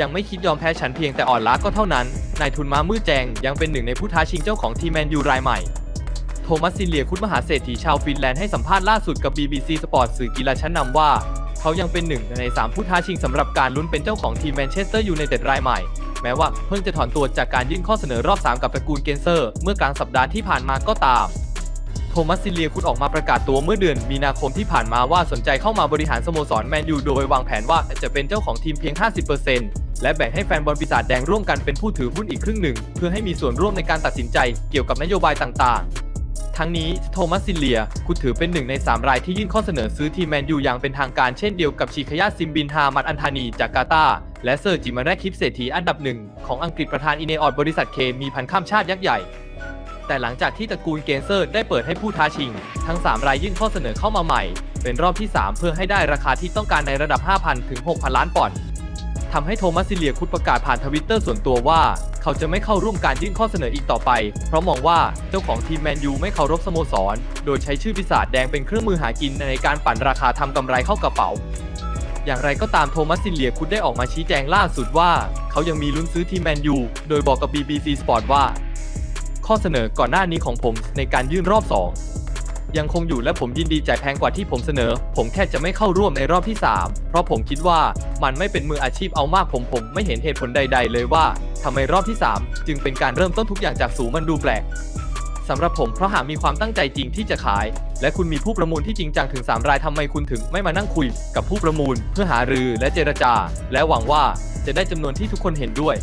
ยังไม่คิดยอมแพ้ฉันเพียงแต่อ่อนล้าก็เท่านั้น นายทุนมามือแจงยังเป็นหนึ่งในผู้ท้าชิงเจ้าของทีมแมนยูรายใหม่ โทมัสซิเลียคุดมหาเศรษฐีชาวฟินแลนด์ให้สัมภาษณ์ล่าสุดกับ BBC Sport สื่อกีฬาชั้นนำว่า เขายังเป็นหนึ่งใน 3 ผู้ท้าชิงสำหรับการลุ้นเป็นเจ้าของทีมแมนเชสเตอร์ยูไนเต็ดรายใหม่ แม้ว่าเพิ่งจะถอนตัวจากการยื่นข้อเสนอรอบ 3 กับตระกูลเกนเซอร์ เมื่อกลางสัปดาห์ที่ผ่านมาก็ตาม โทมัสซิเลียคุดออกมาประกาศตัวเมื่อเดือนมีนาคมที่ผ่านมาว่าสนใจเข้ามาบริหารสโมสรแมนยูโดยวางแผนว่าจะเป็นเจ้าของทีมเพียง 50%และแบ่งให้แฟนบอลปีศาจแดงร่วมกันเป็นผู้ถือหุ้นอีกครึ่งหนึ่ง เพื่อให้มีส่วนร่วมในการตัดสินใจเกี่ยวกับนโยบายต่างๆ ทั้งนี้โทมัสซิเลียคุดถือเป็นหนึ่งใน 3 รายที่ยื่นข้อเสนอซื้อทีมแมนยูอย่างเป็นทางการเช่นเดียวกับชิคายาซิมบินฮามัดอันธานีจากกาตาร์และเซอร์จิมาแรคิปเศรษฐีอันดับหนึ่งของอังกฤษประธานอินเนออดบริษัทเคมีพันข้ามชาติยักษ์ใหญ่ แต่หลังจากที่ตระกูลเกนเซอร์ได้เปิดให้ผู้ท้าชิง ทั้ง 3 รายยื่นข้อเสนอเข้ามาใหม่ เป็นรอบที่ 3 เพื่อให้ได้ราคาที่ต้องการในระดับ 5,000 ถึง 6,000 ล้านปอนด์ทำให้โทมัสซิเลียคุดประกาศผ่านทวิตเตอร์ส่วนตัวว่า เขาจะไม่เข้าร่วมการยื่นข้อเสนออีกต่อไป เพราะมองว่าเจ้าของทีมแมนยูไม่เคารพสโมสร โดยใช้ชื่อปีศาจแดงเป็นเครื่องมือหากินในการปั่นราคาทำกำไรเข้ากระเป๋าอย่างไรก็ตามโทมัสซิเลียคุดได้ออกมาชี้แจงล่าสุดว่า เขายังมีลุ้นซื้อทีมแมนยู โดยบอกกับ BBC Sport ว่า ข้อเสนอก่อนหน้านี้ของผมในการยื่นรอบ 2 ยังคงอยู่และผมยินดีจ่ายแพงกว่าที่ผมเสนอ ผมแค่จะไม่เข้าร่วมในรอบที่ 3 เพราะผมคิดว่ามันไม่เป็นมืออาชีพเอามากผมผมไม่เห็นเหตุผลใด ๆ เลยว่าทำไมรอบที่ 3 จึงเป็นการเริ่มต้นทุกอย่างจากศูนย์มันดูแปลกสำหรับผมเพราะหากมีความตั้งใจจริงที่จะขาย และคุณมีผู้ประมูลที่จริงจังถึง 3 รายทำไมคุณถึงไม่มานั่งคุยกับผู้ประมูล เพื่อหารือและเจรจา และหวังว่าจะได้จำนวนที่ทุกคนเห็นด้วย